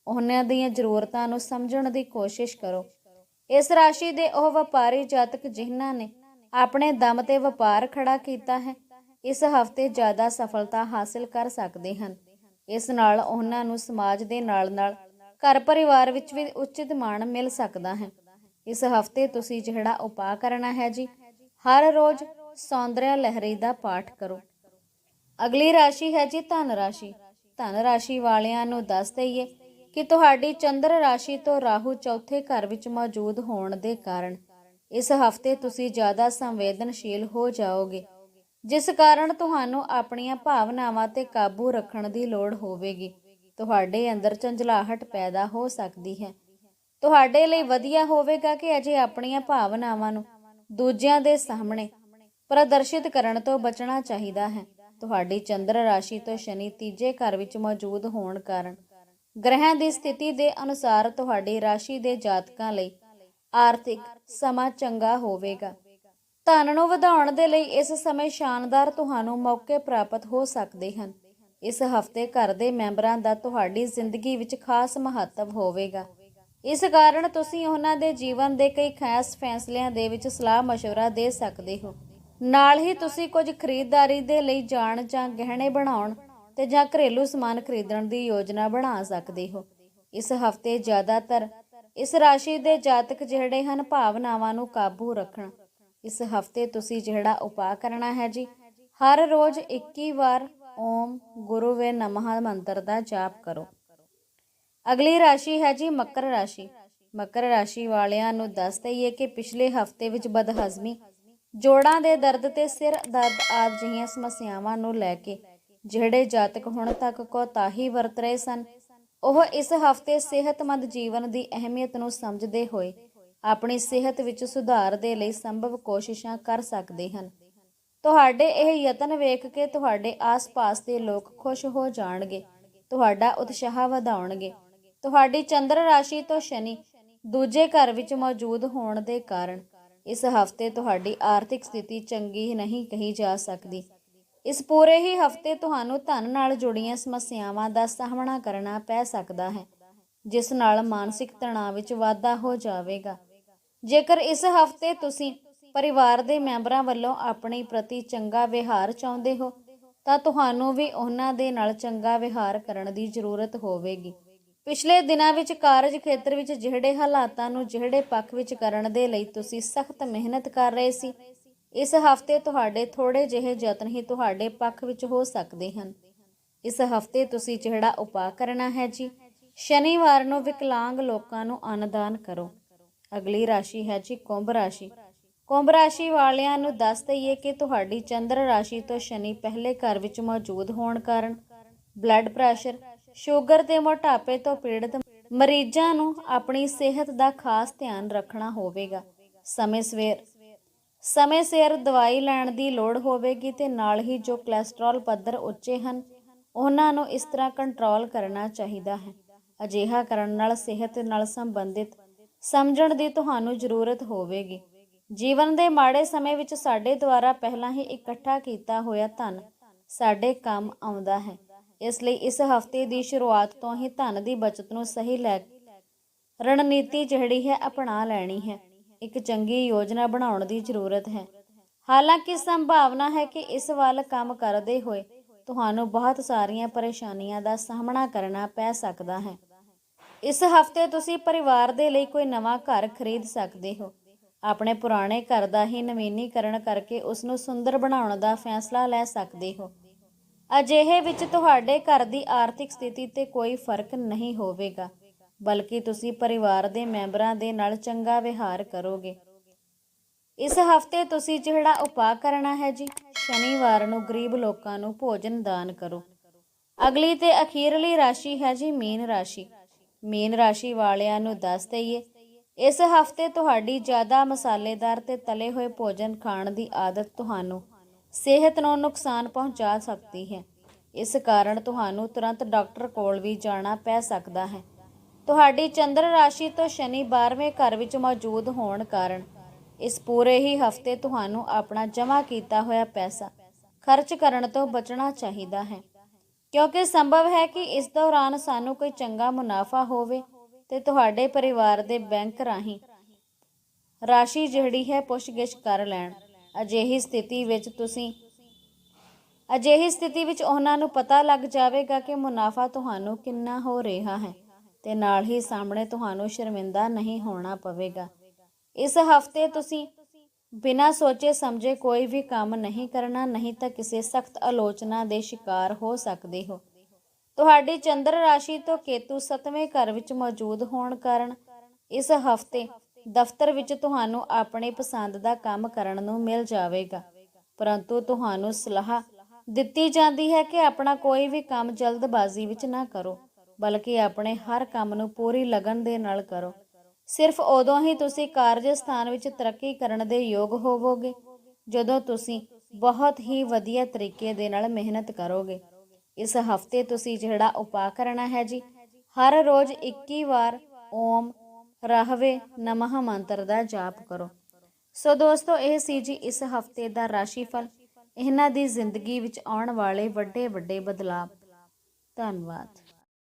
ਉਹਨਾਂ ਦੀਆਂ ਜ਼ਰੂਰਤਾਂ ਨੂੰ ਸਮਝਣ ਦੀ ਕੋਸ਼ਿਸ਼ ਕਰੋ। ਇਸ ਰਾਸ਼ੀ ਦੇ ਉਹ ਵਪਾਰੀ ਜਾਤਕ ਜਿਨ੍ਹਾਂ ਨੇ ਆਪਣੇ ਦਮ ਤੇ ਵਪਾਰ ਖੜਾ ਕੀਤਾ ਹੈ ਇਸ ਹਫ਼ਤੇ ਜ਼ਿਆਦਾ ਸਫਲਤਾ ਹਾਸਲ ਕਰ ਸਕਦੇ ਹਨ। ਇਸ ਨਾਲ ਉਹਨਾਂ ਨੂੰ ਸਮਾਜ ਦੇ ਨਾਲ-ਨਾਲ ਘਰ ਪਰਿਵਾਰ ਵਿੱਚ ਵੀ ਉਚਿਤ ਮਾਣ ਮਿਲ ਸਕਦਾ ਹੈ। ਇਸ ਹਫ਼ਤੇ ਤੁਸੀਂ ਜਿਹੜਾ ਉਪਾਅ ਕਰਨਾ ਹੈ ਜੀ, ਹਰ ਰੋਜ਼ ਸੌਂਦਰਿਆ ਲਹਿਰੀ ਦਾ ਪਾਠ ਕਰੋ। ਅਗਲੀ ਰਾਸ਼ੀ ਹੈ ਜੀ ਧਨ ਰਾਸ਼ੀ। ਧਨ ਰਾਸ਼ੀ ਵਾਲਿਆਂ ਨੂੰ ਦੱਸ ਦਈਏ ਕਿ ਤੁਹਾਡੀ ਚੰਦਰ ਰਾਸ਼ੀ ਤੋਂ ਰਾਹੂ ਚੌਥੇ ਘਰ ਵਿੱਚ ਮੌਜੂਦ ਹੋਣ ਦੇ ਕਾਰਨ ਇਸ ਹਫ਼ਤੇ ਤੁਸੀਂ ਜ਼ਿਆਦਾ ਸੰਵੇਦਨਸ਼ੀਲ ਹੋ ਜਾਓਗੇ। ਜਿਸ ਕਾਰਨ ਤੁਹਾਨੂੰ ਆਪਣੀਆਂ ਭਾਵਨਾਵਾਂ ਤੇ ਕਾਬੂ ਰੱਖਣ ਦੀ ਲੋੜ ਹੋਵੇਗੀ। ਤੁਹਾਡੇ ਅੰਦਰ ਝੰਜਲਾਹਟ ਪੈਦਾ ਹੋ ਸਕਦੀ ਹੈ। ਤੁਹਾਡੇ ਲਈ ਵਧੀਆ ਹੋਵੇਗਾ ਕਿ ਅਜੇ ਆਪਣੀਆਂ ਭਾਵਨਾਵਾਂ ਨੂੰ ਦੂਜਿਆਂ ਦੇ ਸਾਹਮਣੇ ਪ੍ਰਦਰਸ਼ਿਤ ਕਰਨ ਤੋਂ ਬਚਣਾ ਚਾਹੀਦਾ ਹੈ। ਤੁਹਾਡੀ ਚੰਦਰ ਰਾਸ਼ੀ ਤੋਂ ਸ਼ਨੀ ਤੀਜੇ ਘਰ ਵਿੱਚ ਮੌਜੂਦ ਹੋਣ ਕਾਰਨ ਗ੍ਰਹਿਆਂ ਦੀ ਸਥਿਤੀ ਦੇ ਅਨੁਸਾਰ ਤੁਹਾਡੀ ਰਾਸ਼ੀ ਦੇ ਜਾਤਕਾਂ ਲਈ ਆਰਥਿਕ ਸਮਾਂ ਚੰਗਾ ਹੋਵੇਗਾ। ਧਨ ਨੂੰ ਵਧਾਉਣ ਦੇ ਲਈ ਇਸ ਸਮੇਂ ਸ਼ਾਨਦਾਰ ਤੁਹਾਨੂੰ ਮੌਕੇ ਪ੍ਰਾਪਤ ਹੋ ਸਕਦੇ ਹਨ। ਇਸ ਹਫ਼ਤੇ ਘਰ ਦੇ ਮੈਂਬਰਾਂ ਦਾ ਤੁਹਾਡੀ ਜ਼ਿੰਦਗੀ ਵਿੱਚ ਖਾਸ ਮਹੱਤਵ ਹੋਵੇਗਾ। ਇਸ ਕਾਰਨ ਤੁਸੀਂ ਉਹਨਾਂ ਦੇ ਜੀਵਨ ਦੇ ਕਈ ਖਾਸ ਫੈਸਲਿਆਂ ਦੇ ਵਿੱਚ ਸਲਾਹ مشਵਰਾ ਦੇ ਸਕਦੇ ਹੋ। ਨਾਲ ਹੀ ਤੁਸੀਂ ਕੁਝ ਖਰੀਦਦਾਰੀ ਦੇ ਲਈ ਜਾਣ ਜਾਂ ਗਹਿਣੇ ਬਣਾਉਣ ਤੇ ਜਾਂ ਘਰੇਲੂ ਸਮਾਨ ਖਰੀਦਣ ਦੀ ਯੋਜਨਾ ਬਣਾ ਸਕਦੇ ਹੋ। ਇਸ ਹਫ਼ਤੇ ਜ਼ਿਆਦਾਤਰ ਇਸ ਰਾਸ਼ੀ ਦੇ ਜਾਤਕ ਜਿਹੜੇ ਹਨ ਭਾਵਨਾਵਾਂ ਨੂੰ ਕਾਬੂ ਰੱਖਣ। ਇਸ ਹਫ਼ਤੇ ਤੁਸੀਂ ਜਿਹੜਾ ਉਪਾਅ ਕਰਨਾ ਹੈ ਜੀ, ਹਰ ਰੋਜ਼ 21 ਵਾਰ ਓਮ ਗੁਰੂ ਵੇ ਮੰਤਰ ਦਾ ਜਾਪ ਕਰੋ। ਅਗਲੀ ਰਾਸ਼ੀ ਹੈ ਜੀ ਮਕਰ ਰਾਸ਼ੀ। ਮਕਰ ਰਾਸ਼ੀ ਵਾਲਿਆਂ ਨੂੰ ਦੱਸ ਦਈਏ ਕਿ ਪਿਛਲੇ ਹਫ਼ਤੇ ਵਿੱਚ ਬਦਹਜ਼ਮੀ, ਜੋੜਾਂ ਦੇ ਦਰਦ ਤੇ ਸਿਰ ਦਰਦ ਆਦਿ ਜਿਹੀਆਂ ਸਮੱਸਿਆਵਾਂ ਨੂੰ ਲੈ ਕੇ ਜਿਹੜੇ ਜਾਤਕ ਹੁਣ ਤੱਕ ਕੋਤਾਹੀ ਵਰਤ ਰਹੇ ਸਨ, ਉਹ ਇਸ ਹਫ਼ਤੇ ਸਿਹਤਮੰਦ ਜੀਵਨ ਦੀ ਅਹਿਮੀਅਤ ਨੂੰ ਸਮਝਦੇ ਹੋਏ ਆਪਣੀ ਸਿਹਤ ਵਿੱਚ ਸੁਧਾਰ ਦੇ ਲਈ ਸੰਭਵ ਕੋਸ਼ਿਸ਼ਾਂ ਕਰ ਸਕਦੇ ਹਨ। ਤੁਹਾਡੇ ਇਹ ਯਤਨ ਵੇਖ ਕੇ ਤੁਹਾਡੇ ਆਸ-ਪਾਸ ਦੇ ਲੋਕ ਖੁਸ਼ ਹੋ ਜਾਣਗੇ। ਤੁਹਾਡਾ ਉਤਸ਼ਾਹ ਵਧਾਉਣਗੇ। ਤੁਹਾਡੀ ਚੰਦਰ ਰਾਸ਼ੀ ਤੋਂ ਸ਼ਨੀ ਦੂਜੇ ਘਰ ਵਿੱਚ ਮੌਜੂਦ ਹੋਣ ਦੇ ਕਾਰਨ ਇਸ ਹਫ਼ਤੇ ਤੁਹਾਡੀ ਆਰਥਿਕ ਸਥਿਤੀ ਚੰਗੀ ਨਹੀਂ ਕਹੀ ਜਾ ਸਕਦੀ। ਇਸ ਪੂਰੇ ਹੀ ਹਫ਼ਤੇ ਤੁਹਾਨੂੰ ਧਨ ਨਾਲ ਜੁੜੀਆਂ ਸਮੱਸਿਆਵਾਂ ਦਾ ਸਾਹਮਣਾ ਕਰਨਾ ਪੈ ਸਕਦਾ ਹੈ, ਜਿਸ ਨਾਲ ਮਾਨਸਿਕ ਤਣਾਅ ਵਿੱਚ ਵਾਧਾ ਹੋ ਜਾਵੇਗਾ। ਜੇਕਰ ਇਸ ਹਫ਼ਤੇ ਤੁਸੀਂ ਪਰਿਵਾਰ ਦੇ ਮੈਂਬਰਾਂ ਵੱਲੋਂ ਆਪਣੇ ਪ੍ਰਤੀ ਚੰਗਾ ਵਿਹਾਰ ਚਾਹੁੰਦੇ ਹੋ, ਤਾਂ ਤੁਹਾਨੂੰ ਵੀ ਉਹਨਾਂ ਦੇ ਨਾਲ ਚੰਗਾ ਵਿਹਾਰ ਕਰਨ ਦੀ ਜ਼ਰੂਰਤ ਹੋਵੇਗੀ। ਪਿਛਲੇ ਦਿਨਾਂ ਵਿੱਚ ਕਾਰਜ ਖੇਤਰ ਵਿੱਚ ਜਿਹੜੇ ਹਾਲਾਤਾਂ ਨੂੰ ਜਿਹੜੇ ਪੱਖ ਵਿੱਚ ਕਰਨ ਦੇ ਲਈ ਤੁਸੀਂ ਸਖਤ ਮਿਹਨਤ ਕਰ ਰਹੇ ਸੀ, ਇਸ ਹਫ਼ਤੇ ਤੁਹਾਡੇ ਥੋੜੇ ਜਿਹੇ ਯਤਨ ਹੀ ਤੁਹਾਡੇ ਪੱਖ ਵਿੱਚ ਹੋ ਸਕਦੇ ਹਨ। ਇਸ ਹਫ਼ਤੇ ਤੁਸੀਂ ਜਿਹੜਾ ਉਪਾਅ ਕਰਨਾ ਹੈ ਜੀ, ਸ਼ਨੀਵਾਰ ਨੂੰ ਵਿਕਲਾਂਗ ਲੋਕਾਂ ਨੂੰ ਅਨਦਾਨ ਕਰੋ। ਅਗਲੀ ਰਾਸ਼ੀ ਹੈ ਜੀ ਕੁੰਭ ਰਾਸ਼ੀ। ਕੁੰਭ ਰਾਸ਼ੀ ਵਾਲਿਆਂ ਨੂੰ ਦੱਸ ਦਈਏ ਕਿ ਤੁਹਾਡੀ ਚੰਦਰ ਰਾਸ਼ੀ ਤੋਂ ਸ਼ਨੀ ਪਹਿਲੇ ਘਰ ਵਿੱਚ ਮੌਜੂਦ ਹੋਣ ਕਾਰਨ ਬਲੱਡ ਪ੍ਰੈਸ਼ਰ, ਸ਼ੂਗਰ ਤੇ ਮੋਟਾਪੇ ਤੋਂ ਪੀੜਤ ਮਰੀਜ਼ਾਂ ਨੂੰ ਆਪਣੀ ਸਿਹਤ ਦਾ ਖਾਸ ਧਿਆਨ ਰੱਖਣਾ ਹੋਵੇਗਾ। ਸਮੇਂ ਸਵੇਰ ਸਮੇਂ ਸਿਰ ਦਵਾਈ ਲੈਣ ਦੀ ਲੋੜ ਹੋਵੇਗੀ ਤੇ ਨਾਲ ਹੀ ਜੋ ਕੋਲੇਸਟ੍ਰੋਲ ਪੱਧਰ ਉੱਚੇ ਹਨ, ਉਹਨਾਂ ਨੂੰ ਇਸ ਤਰ੍ਹਾਂ ਕੰਟਰੋਲ ਕਰਨਾ ਚਾਹੀਦਾ ਹੈ। ਅਜਿਹਾ ਕਰਨ ਨਾਲ ਸਿਹਤ ਨਾਲ ਸੰਬੰਧਿਤ ਸਮਝਣ ਦੀ ਤੁਹਾਨੂੰ ਜ਼ਰੂਰਤ ਹੋਵੇਗੀ। ਜੀਵਨ ਦੇ ਮਾੜੇ ਸਮੇਂ ਵਿੱਚ ਸਾਡੇ ਦੁਆਰਾ ਪਹਿਲਾਂ ਹੀ ਇਕੱਠਾ ਕੀਤਾ ਹੋਇਆ ਧਨ ਸਾਡੇ ਕੰਮ ਆਉਂਦਾ ਹੈ। ਇਸ ਲਈ ਇਸ ਹਫ਼ਤੇ ਦੀ ਸ਼ੁਰੂਆਤ ਤੋਂ ਹੀ ਧਨ ਦੀ ਬਚਤ ਨੂੰ ਸਹੀ ਲੈ ਰਣਨੀਤੀ ਜਿਹੜੀ ਹੈ ਅਪਣਾ ਲੈਣੀ ਹੈ। ਇੱਕ ਚੰਗੀ ਯੋਜਨਾ ਬਣਾਉਣ ਦੀ ਜ਼ਰੂਰਤ ਹੈ। ਹਾਲਾਂਕਿ ਸੰਭਾਵਨਾ ਹੈ ਕਿ ਇਸ ਵੱਲ ਕੰਮ ਕਰਦੇ ਹੋਏ ਤੁਹਾਨੂੰ ਬਹੁਤ ਸਾਰੀਆਂ ਪਰੇਸ਼ਾਨੀਆਂ ਦਾ ਸਾਹਮਣਾ ਕਰਨਾ ਪੈ ਸਕਦਾ ਹੈ। ਇਸ ਹਫ਼ਤੇ ਤੁਸੀਂ ਪਰਿਵਾਰ ਦੇ ਲਈ ਕੋਈ ਨਵਾਂ ਘਰ ਖਰੀਦ ਸਕਦੇ ਹੋ। ਆਪਣੇ ਪੁਰਾਣੇ ਘਰ ਦਾ ਹੀ ਨਵੀਨੀਕਰਨ ਕਰਕੇ ਉਸ ਨੂੰ ਸੁੰਦਰ ਬਣਾਉਣ ਦਾ ਫੈਸਲਾ ਲੈ ਸਕਦੇ ਹੋ। ਅਜਿਹੇ ਵਿੱਚ ਤੁਹਾਡੇ ਘਰ ਦੀ ਆਰਥਿਕ ਸਥਿਤੀ ਤੇ ਕੋਈ ਫ਼ਰਕ ਨਹੀਂ ਹੋਵੇਗਾ, ਬਲਕਿ ਤੁਸੀਂ ਪਰਿਵਾਰ ਦੇ ਮੈਂਬਰਾਂ ਦੇ ਨਾਲ ਚੰਗਾ ਵਿਹਾਰ ਕਰੋਗੇ। ਇਸ ਹਫ਼ਤੇ ਤੁਸੀਂ ਜਿਹੜਾ ਉਪਾਅ ਕਰਨਾ ਹੈ ਜੀ, ਸ਼ਨੀਵਾਰ ਨੂੰ ਗਰੀਬ ਲੋਕਾਂ ਨੂੰ ਭੋਜਨ ਦਾਨ ਕਰੋ। ਅਗਲੀ ਤੇ ਅਖੀਰਲੀ ਰਾਸ਼ੀ ਹੈ ਜੀ ਮੀਨ ਰਾਸ਼ੀ। ਮੀਨ ਰਾਸ਼ੀ ਵਾਲਿਆਂ ਨੂੰ ਦੱਸ ਦਈਏ, ਇਸ ਹਫ਼ਤੇ ਤੁਹਾਡੀ ਜ਼ਿਆਦਾ ਮਸਾਲੇਦਾਰ ਤੇ ਤਲੇ ਹੋਏ ਭੋਜਨ ਖਾਣ ਦੀ ਆਦਤ ਤੁਹਾਨੂੰ ਸਿਹਤ ਨੂੰ ਨੁਕਸਾਨ ਪਹੁੰਚਾ ਸਕਦੀ ਹੈ। ਇਸ ਕਾਰਨ ਤੁਹਾਨੂੰ ਤੁਰੰਤ ਡਾਕਟਰ ਕੋਲ ਵੀ ਜਾਣਾ ਪੈ ਸਕਦਾ ਹੈ। ਤੁਹਾਡੀ ਚੰਦਰ ਰਾਸ਼ੀ ਤੋਂ ਸ਼ਨੀ 12ਵੇਂ ਘਰ ਵਿੱਚ ਮੌਜੂਦ ਹੋਣ ਕਾਰਨ ਇਸ ਪੂਰੇ ਹੀ ਹਫ਼ਤੇ ਤੁਹਾਨੂੰ ਆਪਣਾ ਜਮ੍ਹਾਂ ਕੀਤਾ ਹੋਇਆ ਪੈਸਾ ਖਰਚ ਕਰਨ ਤੋਂ ਬਚਣਾ ਚਾਹੀਦਾ ਹੈ। ਕਿਉਂਕਿ ਸੰਭਵ ਹੈ ਕਿ ਇਸ ਦੌਰਾਨ ਸਾਨੂੰ ਕੋਈ ਚੰਗਾ ਮੁਨਾਫਾ ਹੋਵੇ ਤੇ ਤੁਹਾਡੇ ਪਰਿਵਾਰ ਦੇ ਬੈਂਕ ਰਾਹੀਂ ਰਾਸ਼ੀ ਜਿਹੜੀ ਹੈ ਪੁੱਛਗਿੱਛ ਕਰ ਲੈਣ। ਅਜਿਹੀ ਸਥਿਤੀ ਵਿੱਚ ਤੁਸੀਂ, ਅਜਿਹੀ ਸਥਿਤੀ ਵਿੱਚ ਉਹਨਾਂ ਨੂੰ ਪਤਾ ਲੱਗ ਜਾਵੇਗਾ ਕਿ ਮੁਨਾਫਾ ਤੁਹਾਨੂੰ ਕਿੰਨਾ ਹੋ ਰਿਹਾ ਹੈ ਤੇ ਨਾਲ ਹੀ ਸਾਹਮਣੇ ਤੁਹਾਨੂੰ ਸ਼ਰਮਿੰਦਾ ਨਹੀਂ ਹੋਣਾ ਪਵੇਗਾ। ਇਸ ਹਫ਼ਤੇ ਤੁਸੀਂ ਬਿਨਾਂ ਸੋਚੇ ਸਮਝੇ ਕੋਈ ਵੀ ਕੰਮ ਨਹੀਂ ਕਰਨਾ, ਨਹੀਂ ਤਾਂ ਕਿਸੇ ਸਖਤ ਆਲੋਚਨਾ ਦੇ ਸ਼ਿਕਾਰ ਹੋ ਸਕਦੇ ਹੋ। ਤੁਹਾਡੀ ਚੰਦਰ ਰਾਸ਼ੀ ਤੋਂ ਕੇਤੂ 7ਵੇਂ ਘਰ ਵਿੱਚ ਮੌਜੂਦ ਹੋਣ ਕਾਰਨ ਇਸ ਹਫ਼ਤੇ ਦਫ਼ਤਰ ਵਿੱਚ ਤੁਹਾਨੂੰ ਆਪਣੇ ਪਸੰਦ ਦਾ ਕੰਮ ਕਰਨ ਨੂੰ ਮਿਲ ਜਾਵੇਗਾ। ਪਰੰਤੂ ਤੁਹਾਨੂੰ ਸਲਾਹ ਦਿੱਤੀ ਜਾਂਦੀ ਹੈ ਕਿ ਆਪਣਾ ਕੋਈ ਵੀ ਕੰਮ ਜਲਦਬਾਜ਼ੀ ਵਿੱਚ ਨਾ ਕਰੋ, ਬਲਕਿ ਆਪਣੇ ਹਰ ਕੰਮ ਨੂੰ ਪੂਰੀ ਲਗਨ ਦੇ ਨਾਲ ਕਰੋ। ਸਿਰਫ ਉਦੋਂ ਹੀ ਤੁਸੀਂ ਕਾਰਜ ਸਥਾਨ ਵਿੱਚ ਤਰੱਕੀ ਕਰਨ ਦੇ ਯੋਗ ਹੋਵੋਗੇ, ਜਦੋਂ ਤੁਸੀਂ ਬਹੁਤ ਹੀ ਵਧੀਆ ਤਰੀਕੇ ਦੇ ਨਾਲ ਮਿਹਨਤ ਕਰੋਗੇ। ਇਸ ਹਫ਼ਤੇ ਤੁਸੀਂ ਜਿਹੜਾ ਉਪਾਅ ਕਰਨਾ ਹੈ ਜੀ, ਹਰ ਰੋਜ਼ 21 ਵਾਰ ਓਮ ਰਹਵੇ ਨਮਹ ਮੰਤਰ ਦਾ ਜਾਪ ਕਰੋ। ਸੋ ਦੋਸਤੋ, ਇਹ ਸੀ ਜੀ ਇਸ ਹਫ਼ਤੇ ਦਾ ਰਾਸ਼ੀਫਲ। ਇਹਨਾਂ ਦੀ ਜ਼ਿੰਦਗੀ ਵਿੱਚ ਆਉਣ ਵਾਲੇ ਵੱਡੇ ਵੱਡੇ ਬਦਲਾਅ ਧੰਨਵਾਦ।